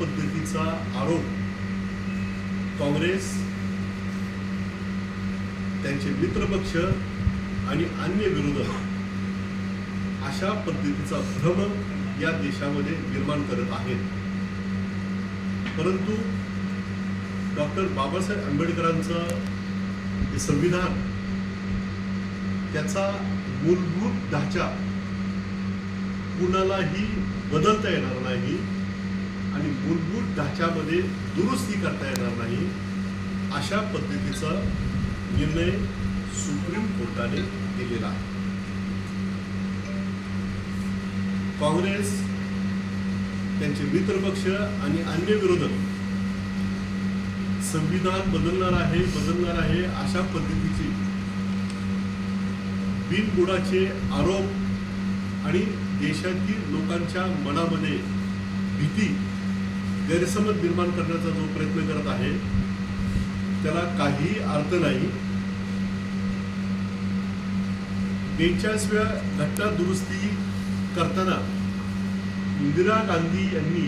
पद्धतीचा आरोप काँग्रेस त्यांचे मित्रपक्ष आणि अन्य विरोधक अशा पद्धतीचा भ्रम या देशामध्ये निर्माण करत आहेत. परंतु डॉक्टर बाबासाहेब आंबेडकरांचं हे संविधान त्याचा मूलभूत ढाचा कुणालाही बदलता येणार नाही. आणि मूलभूत ढाच्यामध्ये दुरुस्ती करता येणार नाही अशा पद्धतीचा निर्णय सुप्रीम कोर्टाने दिलेला आहे. काँग्रेस त्यांचे मित्रपक्ष आणि अन्य विरोधक संविधान बदलणार आहे बदलणार आहे अशा पद्धतीचे बिनबुडाचे आरोप आणि देशातील लोकांच्या मनामध्ये भीती गैरसमज निर्माण करण्याचा जो प्रयत्न करत आहे त्याला काही अर्थ नाही. बेचाळीसव्या घटना दुरुस्ती करताना इंदिरा गांधी यांनी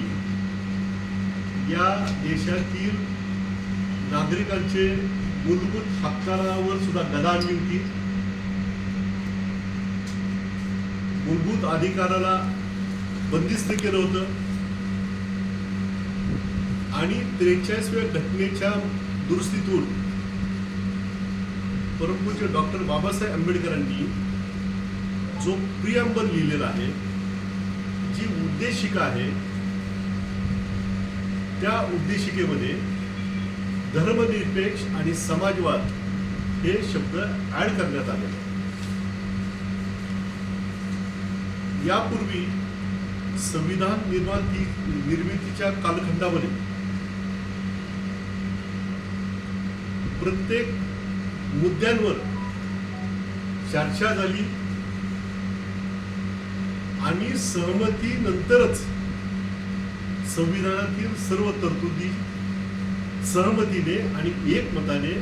या देशातील नागरिकांचे मूलभूत हक्कांवर सुद्धा गदा आणली होती. मूलभूत अधिकाराला बंदिस्त केलं होतं. आणि त्रेचाळीसव्या घटनेच्या दुरुस्तीतून परमपूज्य डॉक्टर बाबासाहेब आंबेडकरांनी जो प्रियांबल लिहिलेला आहे जी उद्देशिका आहे त्या उद्देशिकेमध्ये धर्मनिरपेक्ष आणि समाजवाद हे शब्द ऍड करण्यात आले. यापूर्वी संविधान निर्माती निर्मितीच्या कालखंडामध्ये प्रत्येक मुद्द्यांवर चर्चा झाली. आणि सहमतीनंतरच संविधानातील सर्व तरतुदी सहमतीने आणि एकमताने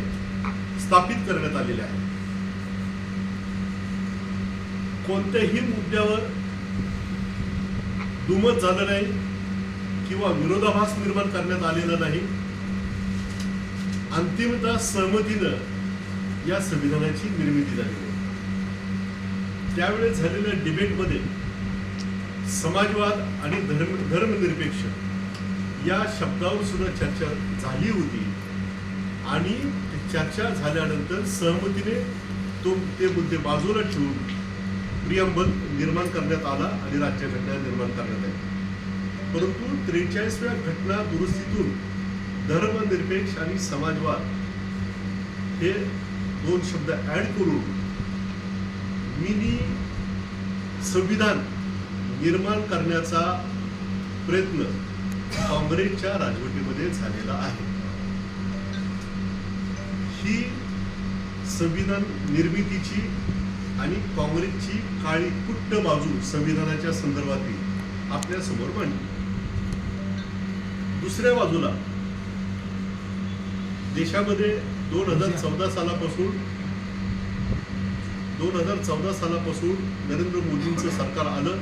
स्थापित करण्यात आलेल्या आहेत. कोणत्याही मुद्द्यावर दुमत झालं नाही किंवा विरोधाभास निर्माण करण्यात आलेला नाही. अंतिमतः सहमतीनं या संविधानाची निर्मिती झाली. त्यावेळेस झालेल्या डिबेटमध्ये समाजवाद आणि धर्म धर्मनिरपेक्ष या शब्दावर सुद्धा चर्चा झाली होती आणि चर्चा झाल्यानंतर सहमतीने तो ते मुद्दे बाजूला ठेवून प्रियंबल निर्माण करण्यात आला आणि राज्यघटना निर्माण करण्यात आली. परंतु त्रेचाळीसव्या घटना दुरुस्तीतून धर्मनिरपेक्ष आणि समाजवाद हे दोन शब्द ऍड करून मिनी संविधान निर्माण करण्याचा प्रयत्न काँग्रेसच्या राजवटीमध्ये झालेला आहे. ही संविधान निर्मितीची आणि काँग्रेसची काळी कुट्ट बाजू संविधानाच्या संदर्भातील आपल्यासमोर मांडली दुसऱ्या बाजूला देशामध्ये दोन हजार चौदा सालापासून दोन हजार चौदा सालापासून नरेंद्र मोदींचं सरकार आलं.